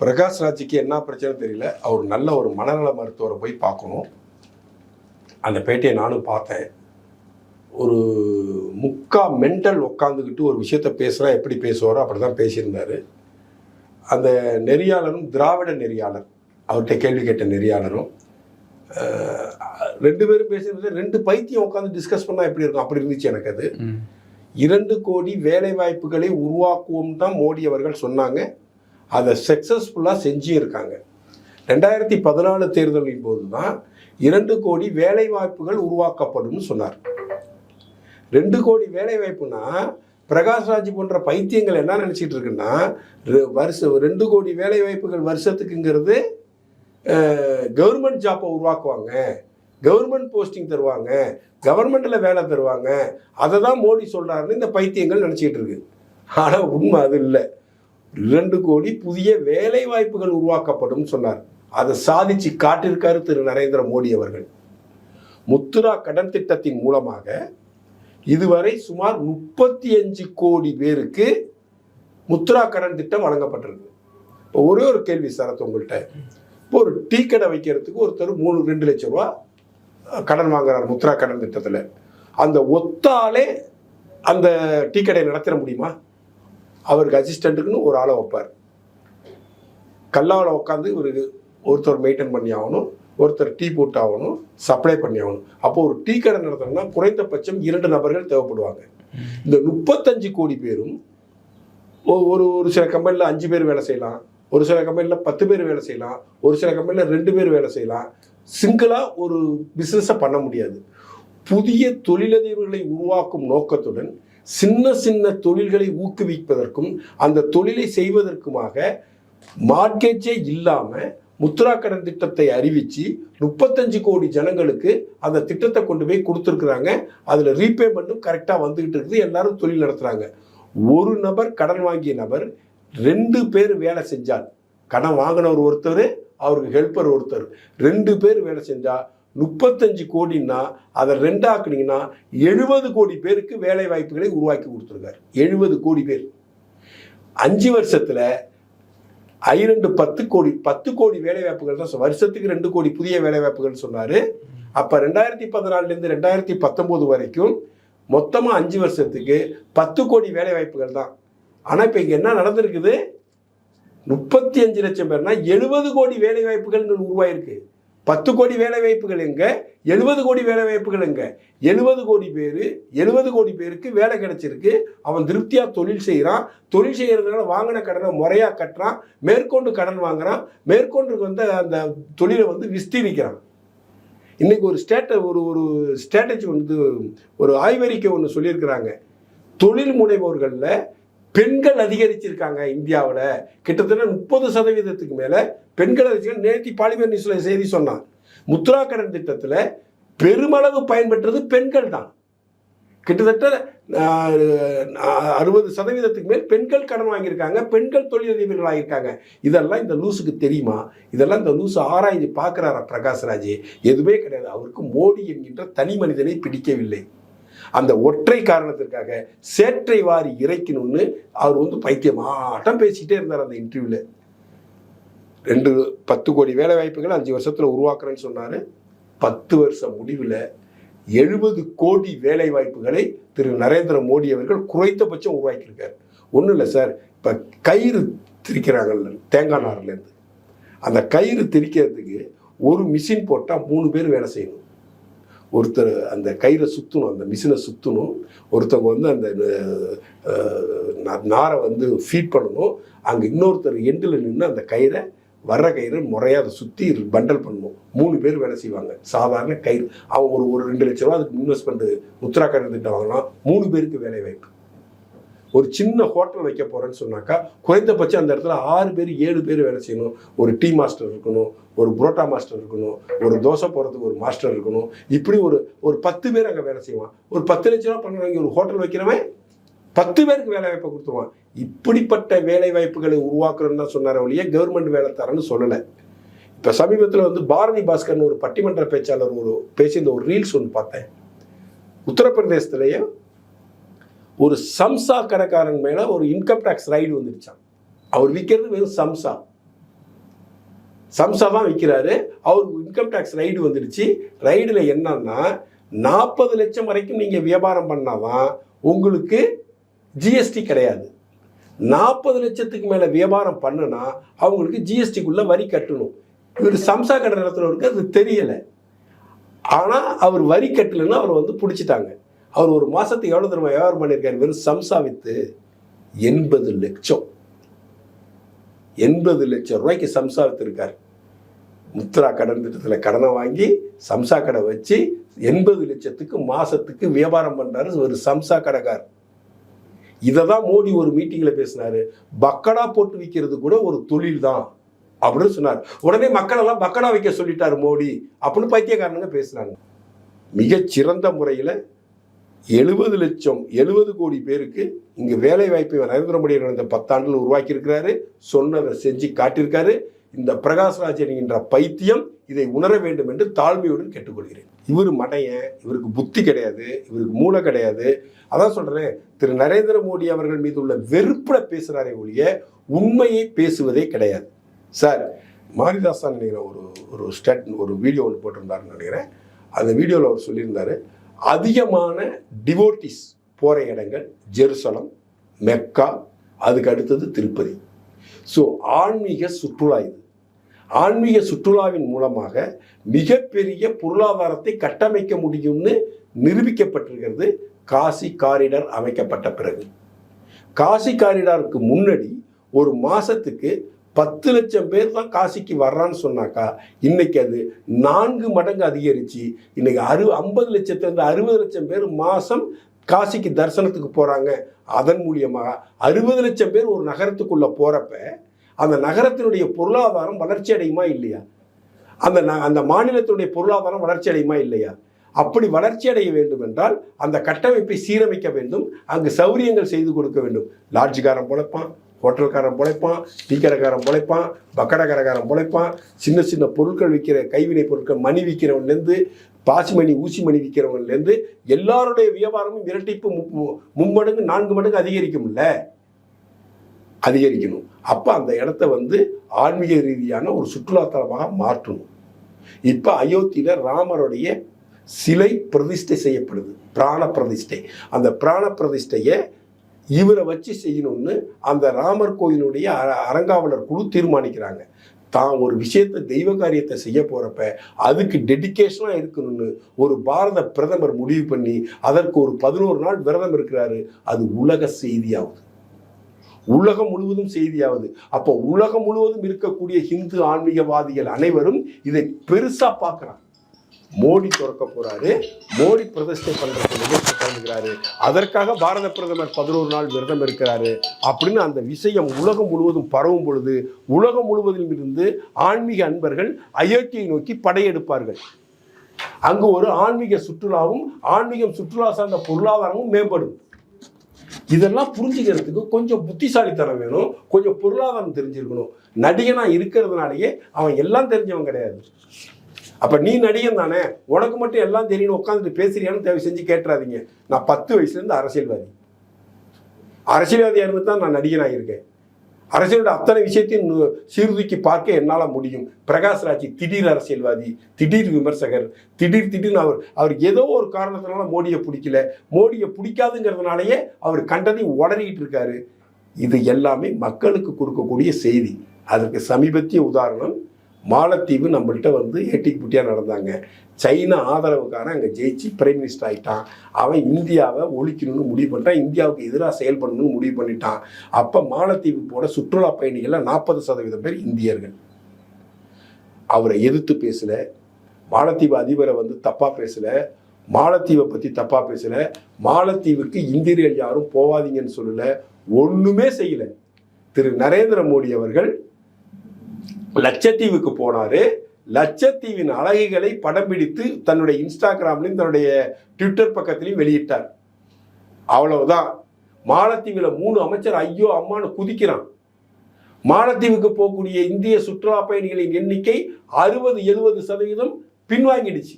பிரகாஷ் ராஜுக்கு என்ன பிரச்சனை தெரியல. அவர் நல்ல ஒரு மனநல மருத்துவரை போய் பார்க்கணும். அந்த பேட்டியை நானும் பார்த்தேன். ஒரு முக்கா மென்டல் உட்காந்துக்கிட்டு ஒரு விஷயத்த பேசுகிறா எப்படி பேசுவாரோ அப்படி தான் பேசியிருந்தாரு. அந்த நெறியாளரும் திராவிட நெறியாளர் அவர்கிட்ட கேள்வி கேட்ட நெறியாளரும் ரெண்டு பேரும் பேசுறது ரெண்டு பைத்தியம் உட்காந்து டிஸ்கஸ் பண்ணால் எப்படி இருக்கும்? அப்படி இருந்துச்சு எனக்கு அது. இரண்டு கோடி வேலை வாய்ப்புகளை உருவாக்குவோம் தான் மோடி அவர்கள் சொன்னாங்க. அதை சக்ஸஸ்ஃபுல்லாக செஞ்சு இருக்காங்க ரெண்டாயிரத்தி பதினாலு தேர்தலின் போது தான் இரண்டு கோடி வேலை வாய்ப்புகள் உருவாக்கப்படும் சொன்னார். ரெண்டு கோடி வேலை வாய்ப்புனா பிரகாஷ்ராஜ் போன்ற பைத்தியங்கள் என்ன நினச்சிட்டு இருக்குன்னா வருஷம் ரெண்டு கோடி வேலை வாய்ப்புகள் வருஷத்துக்குங்கிறது கவர்மெண்ட் ஜாப்பை உருவாக்குவாங்க. கவர்மெண்ட் போஸ்டிங் தருவாங்க. கவர்மெண்ட்டில் வேலை தருவாங்க. அதை தான் மோடி சொல்கிறாருன்னு இந்த பைத்தியங்கள் நினச்சிக்கிட்டு இருக்கு. ஆனால் உண்மை அது இல்லை. இரண்டு கோடி புதிய வேலை வாய்ப்புகள் உருவாக்கப்படும் சொன்னார். அதை சாதிச்சு காட்டிருக்காரு திரு நரேந்திர மோடி அவர்கள். முத்துரா கடன் திட்டத்தின் மூலமாக இதுவரை சுமார் முப்பத்தி அஞ்சு கோடி பேருக்கு முத்ரா கடன் திட்டம் வழங்கப்பட்டிருக்கு. இப்போ ஒரே ஒரு கேள்வி சரத் உங்கள்கிட்ட இப்போ ஒரு டீ கடை வைக்கிறதுக்கு ஒருத்தர் மூணு ரெண்டு லட்சம் ரூபா கடன் வாங்குறார் முத்ரா கடன் திட்டத்தில். அந்த ஒத்தாலே அந்த டீ கடையை நடத்திட முடியுமா? அவருக்கு அசிஸ்டண்ட்டுக்குன்னு ஒரு ஆளை வைப்பார். கல்லாவில் உட்காந்து இவருக்கு ஒருத்தர் மெயின்டைன் பண்ணி ஆகணும் ஒருத்தர் டீ போட்டு ஆகணும் சப்ளை பண்ணி ஆகணும். அப்போ ஒரு டீ கடை நடத்தணும்னா குறைந்தபட்சம் இரண்டு நபர்கள் தேவைப்படுவாங்க. இந்த முப்பத்தஞ்சு கோடி பேரும் ஒரு ஒரு சில கம்பெனியில் அஞ்சு பேர் வேலை செய்யலாம் ஒரு சில கம்பெனியில் பத்து பேர் வேலை செய்யலாம் ஒரு சில கம்பெனியில் ரெண்டு பேர் வேலை செய்யலாம். சிங்கிளாக ஒரு பிஸ்னஸை பண்ண முடியாது. புதிய தொழிலதிபர்களை உருவாக்கும் நோக்கத்துடன் சின்ன சின்ன தொழில்களை ஊக்குவிப்பதற்கும் அந்த தொழிலை செய்வதற்குமாக மார்க்கெட்டே இல்லாமல் முத்ரா கடன் திட்டத்தை அறிவித்து முப்பத்தஞ்சு கோடி ஜனங்களுக்கு அந்த திட்டத்தை கொண்டு போய் கொடுத்துருக்குறாங்க. அதில் ரீபேமெண்ட்டும் கரெக்டாக வந்துக்கிட்டு இருக்குது. எல்லாரும் தொழில் நடத்துகிறாங்க ஒரு நபர் கடன் வாங்கிய நபர் ரெண்டு பேர் வேலை செஞ்சால் கடன் வாங்கினவர் ஒருத்தர் அவருக்கு ஹெல்ப்பர் ஒருத்தர். ரெண்டு பேர் வேலை செஞ்சால் முப்பத்தஞ்சு கோடின்னா அதை ரெண்டாக்குனீங்கன்னா எழுபது கோடி பேருக்கு வேலை வாய்ப்புகளை உருவாக்கி கொடுத்துருக்காரு. எழுபது கோடி பேர். அஞ்சு வருஷத்தில் ஐரெண்டு பத்து கோடி பத்து கோடி வேலை வாய்ப்புகள் தான் சொ- வருஷத்துக்கு ரெண்டு கோடி புதிய வேலை வாய்ப்புகள் அப்போ ரெண்டாயிரத்தி பதினாலுலேருந்து ரெண்டாயிரத்தி பத்தொம்போது வரைக்கும் மொத்தமாக அஞ்சு வருஷத்துக்கு பத்து கோடி வேலை வாய்ப்புகள் தான். ஆனால் இப்போ இங்கே என்ன நடந்திருக்குது? முப்பத்தி அஞ்சு லட்சம் பேர்னா எழுபது கோடி வேலை வாய்ப்புகள் உருவாயிருக்கு. பத்து கோடி வேலை வாய்ப்புகள் எழுபது கோடி வேலை வாய்ப்புகள் எழுபது கோடி பேர் எழுபது கோடி பேருக்கு வேலை கிடைச்சிருக்கு. அவன் திருப்தியாக தொழில் செய்கிறான் தொழில் செய்கிறதுனால வாங்கின கடனை முறையாக கட்டுறான். மேற்கொண்டு கடன் வாங்குறான். மேற்கொண்டு வந்து அந்த தொழிலை வந்து விஸ்தீரிக்கிறான். இன்றைக்கி ஒரு ஸ்டேட்ட ஒரு ஒரு ஸ்ட்ராட்டஜி வந்து ஒரு ஆய்வறிக்கை ஒன்று சொல்லியிருக்கிறாங்க. தொழில் முனைவோர்களில் பெண்கள் அதிகரிச்சிருக்காங்க இந்தியாவில். கிட்டத்தட்ட முப்பது சதவீதத்துக்கு மேலே பெண்கள் அதிகரிச்சு நேற்று பாலிமர் நியூஸில் செய்தி சொன்னான் முத்ரா கடன் திட்டத்தில் பெருமளவு பயன்பெற்றது பெண்கள் தான். கிட்டத்தட்ட அறுபது சதவீதத்துக்கு மேல் பெண்கள் கடன் வாங்கியிருக்காங்க பெண்கள் தொழிலதிபர்கள் ஆகியிருக்காங்க. இதெல்லாம் இந்த லூஸுக்கு தெரியுமா? இதெல்லாம் இந்த லூசு ஆராய்ஞ்சு பார்க்குறாரா பிரகாஷ்ராஜ்? எதுவுமே கிடையாது. அவருக்கு மோடி என்கின்ற தனி மனிதனை பிடிக்கவில்லை. அந்த ஒற்றை காரணத்திற்காக சேற்றை வாரி இறைக்கணும்னு அவர் வந்து பைத்தியமாட்டம் பேசிக்கிட்டே இருந்தார் அந்த இன்டர்வியூவில் ரெண்டு பத்து கோடி வேலை வாய்ப்புகள் அஞ்சு வருஷத்தில் உருவாக்குறேன்னு சொன்னார். பத்து வருஷம் முடிவில் எழுபது கோடி வேலை வாய்ப்புகளை திரு நரேந்திர மோடி அவர்கள் குறைந்தபட்சம் உருவாக்கியிருக்கார். ஒன்றும் இல்லை சார் இப்போ கயிறு திரிக்கிறாங்கல்ல தேங்காய் நார்லேருந்து. அந்த கயிறு திரிக்கிறதுக்கு ஒரு மிஷின் போட்டால் மூணு பேர் வேலை செய்யணும். ஒருத்தர் அந்த கயிறை சுற்றணும் அந்த மிஷினை சுற்றணும் ஒருத்தவங்க வந்து அந்த நாரை வந்து ஃபீட் பண்ணணும். அங்கே இன்னொருத்தர் எண்டில் நின்று அந்த கயிறை வர்ற கயிறு முறையாக அதை சுற்றி பண்டல் பண்ணணும். மூணு பேர் வேலை செய்வாங்க. சாதாரண கயிறு. அவங்க ஒரு ஒரு ரெண்டு லட்ச ரூபா அதுக்கு இன்வெஸ்ட்மெண்ட் முத்ரா கடன் திட்டம் வாங்கினா மூணு பேருக்கு வேலை வாய்ப்பு. ஒரு சின்ன ஹோட்டல் வைக்க போகிறேன்னு சொன்னாக்கா குறைந்தபட்சம் அந்த இடத்துல ஆறு பேர் ஏழு பேர் வேலை செய்யணும். ஒரு டீ மாஸ்டர் இருக்கணும் ஒரு புரோட்டா மாஸ்டர் இருக்கணும் ஒரு தோசை போடுறதுக்கு ஒரு மாஸ்டர் இருக்கணும். இப்படி ஒரு ஒரு பத்து பேர் அங்கே வேலை செய்வான். ஒரு பத்து லட்ச ரூபா பண்ணுறவங்க ஒரு ஹோட்டல் வைக்கிறவன் பத்து பேருக்கு வேலை வாய்ப்பை கொடுத்துருவான். இப்படிப்பட்ட வேலை வாய்ப்புகளை உருவாக்குறேன்னு தான் சொன்னார ஒழிய கவர்மெண்ட் வேலை தரேன்னு சொல்லலை. இப்போ சமீபத்தில் வந்து பாரதி பாஸ்கர்னு ஒரு பட்டிமன்ற பேச்சாளர் ஒரு பேசியிருந்த ஒரு ரீல்ஸ் ஒன்று பார்த்தேன். உத்தரப்பிரதேசத்துலேயே ஒரு சம்சா கடைக்காரன் மேலே ஒரு இன்கம் டேக்ஸ் ரைடு வந்துருச்சான் அவர் விற்கிறது வெறும் சம்சா. சம்சா தான் விற்கிறாரு அவருக்கு இன்கம் டேக்ஸ் ரைடு வந்துடுச்சு. ரைடில் என்னன்னா நாற்பது லட்சம் வரைக்கும் நீங்கள் வியாபாரம் பண்ணாதான் உங்களுக்கு ஜிஎஸ்டி கிடையாது. நாற்பது லட்சத்துக்கு மேலே வியாபாரம் பண்ணுனா அவங்களுக்கு ஜிஎஸ்டிக்குள்ளே வரி கட்டணும். இவர் சம்சா கடை நடத்துறவருக்கு அது தெரியலை. ஆனால் அவர் வரி கட்டலைன்னா அவர் வந்து பிடிச்சிட்டாங்க. அவர் ஒரு மாதத்துக்கு எவ்வளோ தடவை வியாபாரம் பண்ணியிருக்காரு? வெறும் சம்சா வித்து எண்பது லட்சம். எண்பது லட்சம் ரூபாய்க்கு சம்சா வித்திருக்காரு முத்ரா கடன் திட்டத்தில் கடனை வாங்கி சம்சா கடை வச்சு எண்பது லட்சத்துக்கு மாதத்துக்கு வியாபாரம் பண்ணுறாரு ஒரு சம்சா கடைக்கார் இதை தான் மோடி ஒரு மீட்டிங்கில் பேசினார். பக்கடா போட்டு விற்கிறது கூட ஒரு தொழில் தான் அப்படின்னு சொன்னார். உடனே மக்களெல்லாம் பக்கடா வைக்க சொல்லிட்டார் மோடி அப்படின்னு பைத்தியக்காரனுங்க பேசுனாங்க மிகச்சிறந்த முறையில் எழுபது லட்சம் எழுபது கோடி பேருக்கு இங்கே வேலை வாய்ப்பை நரேந்திர மோடி நடந்த பத்தாண்டில் உருவாக்கியிருக்கிறாரு சொன்னதை செஞ்சு காட்டியிருக்காரு. இந்த பிரகாஷ்ராஜ் என்கின்ற பைத்தியம் இதை உணர வேண்டும் என்று தாழ்மையுடன் கேட்டுக்கொள்கிறேன். இவர் மடையன் இவருக்கு புத்தி கிடையாது இவருக்கு மூளை கிடையாது. அதான் சொல்கிறேன் திரு நரேந்திர மோடி அவர்கள் மீது உள்ள வெறுப்பில் பேசுகிறாரே ஒழிய உண்மையை பேசுவதே கிடையாது. சார் மாரிதாஸ் தான் நினைக்கிறேன் ஒரு ஒரு ஸ்டேட் ஒரு வீடியோ ஒன்று போட்டிருந்தாருன்னு நினைக்கிறேன். அந்த வீடியோவில் அவர் சொல்லியிருந்தாரு அதிகமான டிவோட்டிஸ் போகிற இடங்கள் ஜெருசலம் மெக்கா அதுக்கு அடுத்தது திருப்பதி. ஸோ ஆன்மீக சுற்றுலா இது. ஆன்மீக சுற்றுலாவின் மூலமாக மிகப்பெரிய பொருளாதாரத்தை கட்டமைக்க முடியும்னு நிரூபிக்கப்பட்டிருக்கிறது காசி காரிடர் அமைக்கப்பட்ட பிறகு. காசி காரிடாருக்கு முன்னாடி ஒரு மாதத்துக்கு பத்து லட்சம் பேர் தான் காசிக்கு வர்றான்னு சொன்னாக்கா இன்னைக்கு அது நான்கு மடங்கு அதிகரிச்சு இன்னைக்கு அறு ஐம்பது லட்சத்திலிருந்து அறுபது லட்சம் பேர் மாதம் காசிக்கு தரிசனத்துக்கு போகிறாங்க அதன் மூலியமாக அறுபது லட்சம் பேர் ஒரு நகரத்துக்குள்ளே போகிறப்ப அந்த நகரத்தினுடைய பொருளாதாரம் வளர்ச்சி அடையுமா இல்லையா? அந்த ந- அந்த மாநிலத்தினுடைய பொருளாதாரம் வளர்ச்சி அடையுமா இல்லையா? அப்படி வளர்ச்சி அடைய வேண்டும் என்றால் அந்த கட்டமைப்பை சீரமைக்க வேண்டும். அங்கு சௌரியங்கள் செய்து கொடுக்க வேண்டும். லாட்ஜிகாரம் பொழைப்பான். ஹோட்டல்காரன் பிழைப்பான் டீ கடைக்காரன் பொழைப்பான் பக்கடக்காரக்காரன் பிழைப்பான். சின்ன சின்ன பொருட்கள் விற்கிற கைவினை பொருட்கள் மணி விற்கிறவன்லேருந்து பாசிமணி ஊசி மணி விற்கிறவன்லேருந்து எல்லாருடைய வியாபாரமும் இரட்டிப்பு மு- மும்மடங்கு நான்கு மடங்கு அதிகரிக்கும்ல? அதிகரிக்கணும். அப்போ அந்த இடத்த வந்து ஆன்மீக ரீதியான ஒரு சுற்றுலாத்தலமாக மாற்றணும். இப்போ அயோத்தியில் ராமருடைய சிலை பிரதிஷ்டை செய்யப்படுது. பிராண பிரதிஷ்டை. அந்த பிராண பிரதிஷ்டையை இவரை வச்சு செய்யணும்னு அந்த ராமர் கோயிலுடைய அர- அறங்காவலர் குழு தீர்மானிக்கிறாங்க. தான் ஒரு விஷயத்தை தெய்வ காரியத்தை செய்ய போகிறப்ப அதுக்கு டெடிகேஷனாக இருக்கணும்னு ஒரு பாரத பிரதமர் முடிவு பண்ணி அதற்கு ஒரு பதினோரு நாள் விரதம் இருக்கிறாரு. அது உலக செய்தியாகுது உலகம் முழுவதும் செய்தியாவது. அப்போ உலகம் முழுவதும் இருக்கக்கூடிய ஹிந்து ஆன்மீகவாதிகள் அனைவரும் இதை பெருசாக பார்க்குறாங்க. மோடி திறக்க போறாரு மோடி பிரதிஷ்டை பண்றதுக்கு நிகழ்ச்சி கலந்துக்கிறாரு அதற்காக பாரத பிரதமர் பதினோரு நாள் விரதம் இருக்கிறாரு அப்படின்னு அந்த விஷயம் உலகம் முழுவதும் பரவும் பொழுது உலகம் முழுவதிலும் இருந்து ஆன்மீக அன்பர்கள் அயோத்தியை நோக்கி படையெடுப்பார்கள். அங்கு ஒரு ஆன்மீக சுற்றுலாவும் ஆன்மீகம் சுற்றுலா சார்ந்த பொருளாதாரமும் மேம்படும். இதெல்லாம் புரிஞ்சுக்கிறதுக்கு கொஞ்சம் புத்திசாலித்தனம் வேணும் கொஞ்சம் பொருளாதாரம் தெரிஞ்சிருக்கணும். நடிகனா இருக்கிறதுனாலயே அவன் எல்லாம் தெரிஞ்சவன் கிடையாது. அப்போ நீ நடிகன் தானே? உனக்கு மட்டும் எல்லாம் தெரியணும் உட்காந்துட்டு பேசுறியான்னு தேவை செஞ்சு கேட்டுறாதீங்க. நான் பத்து வயசுலேருந்து அரசியல்வாதி. அரசியல்வாதியாக இருந்து தான் நான் நடிகனாக இருக்கேன் அரசியலோட அத்தனை விஷயத்தையும் சீர்தூக்கி பார்க்க என்னால் முடியும். பிரகாஷ் ராஜ் திடீர் அரசியல்வாதி திடீர் விமர்சகர் திடீர் திடீர்னு அவர் அவர் ஏதோ ஒரு காரணத்தினால மோடியை பிடிக்கல. மோடியை பிடிக்காதுங்கிறதுனாலயே அவர் கண்டதையும் உடறிக்கிட்டு இருக்காரு. இது எல்லாமே மக்களுக்கு கொடுக்கக்கூடிய செய்தி. அதற்கு சமீபத்திய உதாரணம் மாலத்தீவு நம்மள்கிட்ட வந்து ஏட்டிக்கு புட்டியாக நடந்தாங்க. சைனா ஆதரவுக்காரன் அங்கே ஜெயிச்சு பிரைம் மினிஸ்டர் ஆகிட்டான் அவன் இந்தியாவை ஒழிக்கணும்னு முடிவு பண்ணிட்டான். இந்தியாவுக்கு எதிராக செயல்படணும்னு முடிவு பண்ணிட்டான். அப்போ மாலத்தீவு போட சுற்றுலா பயணிகளில் நாற்பது சதவீதம் பேர் இந்தியர்கள். அவரை எதிர்த்து பேசலை. மாலத்தீவு அதிபரை வந்து தப்பாக பேசல. மாலத்தீவை பற்றி தப்பாக பேசலை. மாலத்தீவுக்கு இந்தியர்கள் யாரும் போவாதீங்கன்னு சொல்லலை. ஒன்றுமே செய்யலை. திரு நரேந்திர மோடி அவர்கள் லட்சத்தீவுக்கு போனாரு. லட்சத்தீவின் அழகுகளை படம் பிடித்து தன்னுடைய இன்ஸ்டாகிராம்லையும் தன்னுடைய ட்விட்டர் பக்கத்திலையும் வெளியிட்டார். அவ்வளவுதான். மாலத்தீவில் மூணு அமைச்சர் ஐயோ அம்மான்னு குதிக்கிறான். மாலத்தீவுக்கு போகக்கூடிய இந்திய சுற்றுலா பயணிகளின் எண்ணிக்கை அறுபது எழுபது சதவீதம் பின்வாங்கிடுச்சு.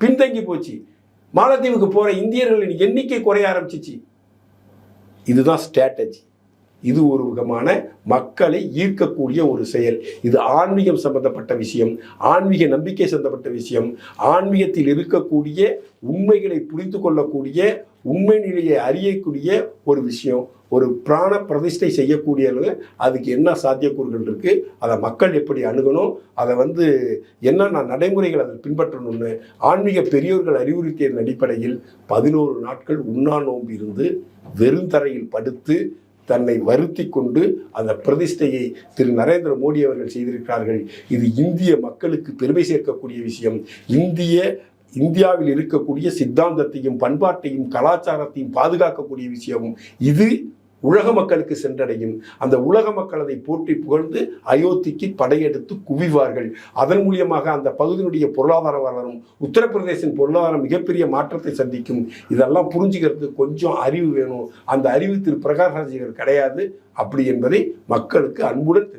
பின்தங்கி போச்சு. மாலத்தீவுக்கு போகிற இந்தியர்களின் எண்ணிக்கை குறைய ஆரம்பிச்சிச்சு. இதுதான் ஸ்ட்ராட்டஜி இது ஒரு விதமான மக்களை ஈர்க்கக்கூடிய ஒரு செயல். இது ஆன்மீகம் சம்பந்தப்பட்ட விஷயம் ஆன்மீக நம்பிக்கை சம்பந்தப்பட்ட விஷயம் ஆன்மீகத்தில் இருக்கக்கூடிய உண்மைகளை புரிந்து கொள்ளக்கூடிய உண்மை நிலையை அறியக்கூடிய ஒரு விஷயம். ஒரு பிராண பிரதிஷ்டை செய்யக்கூடிய அளவு அதுக்கு என்ன சாத்தியக்கூறுகள் இருக்குது அதை மக்கள் எப்படி அணுகணும் அதை வந்து என்னென்ன நடைமுறைகள் அதில் பின்பற்றணும்னு ஆன்மீக பெரியோர்கள் அறிவுறுத்தியதன் அடிப்படையில் பதினோரு நாட்கள் உண்ணா நோம்பு இருந்து வெறுந்தரையில் படுத்து தன்னை வருத்தி கொண்டு அந்த பிரதிஷ்டையை திரு நரேந்திர மோடி அவர்கள் செய்திருக்கிறார்கள். இது இந்திய மக்களுக்கு பெருமை சேர்க்கக்கூடிய விஷயம். இந்திய இந்தியாவில் இருக்கக்கூடிய சித்தாந்தத்தையும் பண்பாட்டையும் கலாச்சாரத்தையும் பாதுகாக்கக்கூடிய விஷயமும். இது உலக மக்களுக்கு சென்றடையும். அந்த உலக மக்கள் அதை போற்றி புகழ்ந்து அயோத்திக்கு படையெடுத்து குவிவார்கள். அதன் மூலியமாக அந்த பகுதியினுடைய பொருளாதார வளரும் உத்தரப்பிரதேசின் பொருளாதாரம் மிகப்பெரிய மாற்றத்தை சந்திக்கும். இதெல்லாம் புரிஞ்சுக்கிறதுக்கு கொஞ்சம் அறிவு வேணும். அந்த அறிவு திரு பிரகாஷ் ராஜ் கிடையாது. அப்படி என்பதை மக்களுக்கு அன்புடன்